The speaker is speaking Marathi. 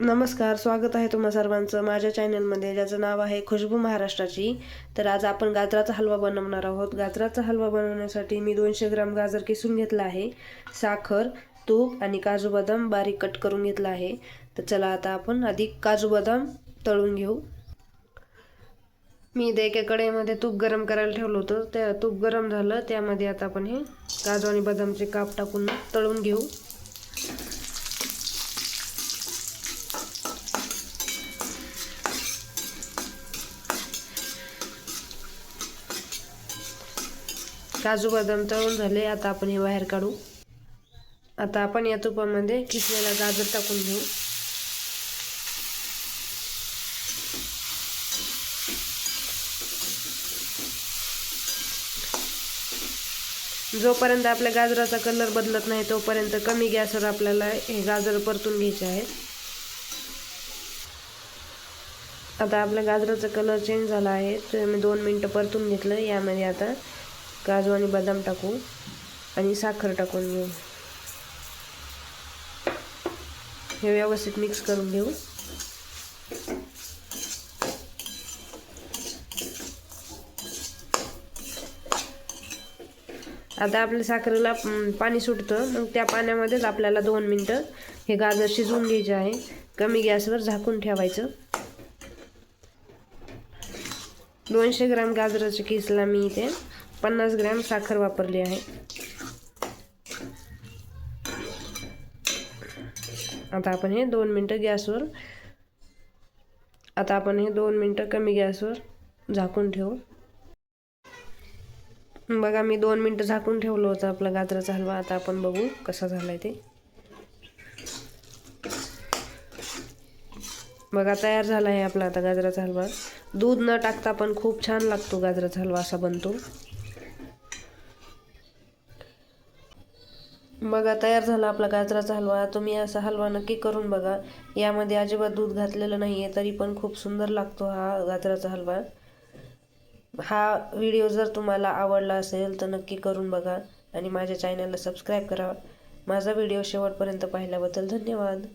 नमस्कार स्वागत आहे तुम्हा सर्वांचं माझ्या चॅनलमध्ये ज्याचं नाव आहे खुशबू महाराष्ट्राची. तर आज आपण गाजराचा हलवा बनवणार आहोत. गाजराचा हलवा बनवण्यासाठी मी दोनशे ग्राम गाजर किसून घेतला आहे साखर तूप आणि काजू बदाम बारीक कट करून घेतला आहे. तर चला आता आपण आधी काजू बदाम तळून घेऊ. मी इथे एका कढईमध्ये तूप गरम करायला ठेवलं होतं. त्या तूप गरम झालं त्यामध्ये आता आपण हे काजू आणि बदामचे काप टाकून तळून घेऊ. काजू बदाम तळून झाले. आता आपण हे बाहेर काढू. आता आपण या तुपामध्ये किसलेला गाजर टाकून घेऊ. जोपर्यंत आपल्या गाजराचा कलर बदलत नाही तोपर्यंत कमी गॅसवर आपल्याला हे गाजर परतून घ्यायचे आहेत आता आपल्या गाजराचा कलर चेंज झाला आहे. तर मी दोन मिनटं परतून घेतलं यामध्ये आता काजू आणि बदाम टाकू आणि साखर टाकून घेऊ. हे व्यवस्थित मिक्स करून घेऊ. आता आपल्या साखरेला पाणी सुटतं. मग त्या पाण्यामध्येच आपल्याला दोन मिनटं हे गाजर शिजवून घ्यायचे आहे. कमी गॅसवर झाकून ठेवायचं. दोनशे ग्राम गाजराच्या किसला मी इथे पन्नास ग्रॅम साखर वापरली आहे. आता आपण हे दोन मिनटं गॅसवर आता आपण हे दोन मिनटं कमी गॅसवर झाकून ठेवू. बघा मी दोन मिनटं झाकून ठेवलं होतं आपला गाजराचा हलवा. आता आपण बघू कसा झाला आहे ते. बघा तयार झाला आहे आपला आता गाजराचा हलवा. दूध न टाकता पण खूप छान लागतो गाजराचा हलवा असा बनतो. बघा तयार झाला आपला गाजराचा हलवा. तुम्ही असा हलवा नक्की करून बघा. यामध्ये अजिबात दूध घातलेलं नाही आहे तरी पण खूप सुंदर लागतो हा गाजराचा हलवा. हा व्हिडिओ जर तुम्हाला आवडला असेल तर नक्की करून बघा आणि माझ्या चॅनलला सबस्क्राईब करा. माझा व्हिडिओ शेवटपर्यंत पाहिल्याबद्दल धन्यवाद.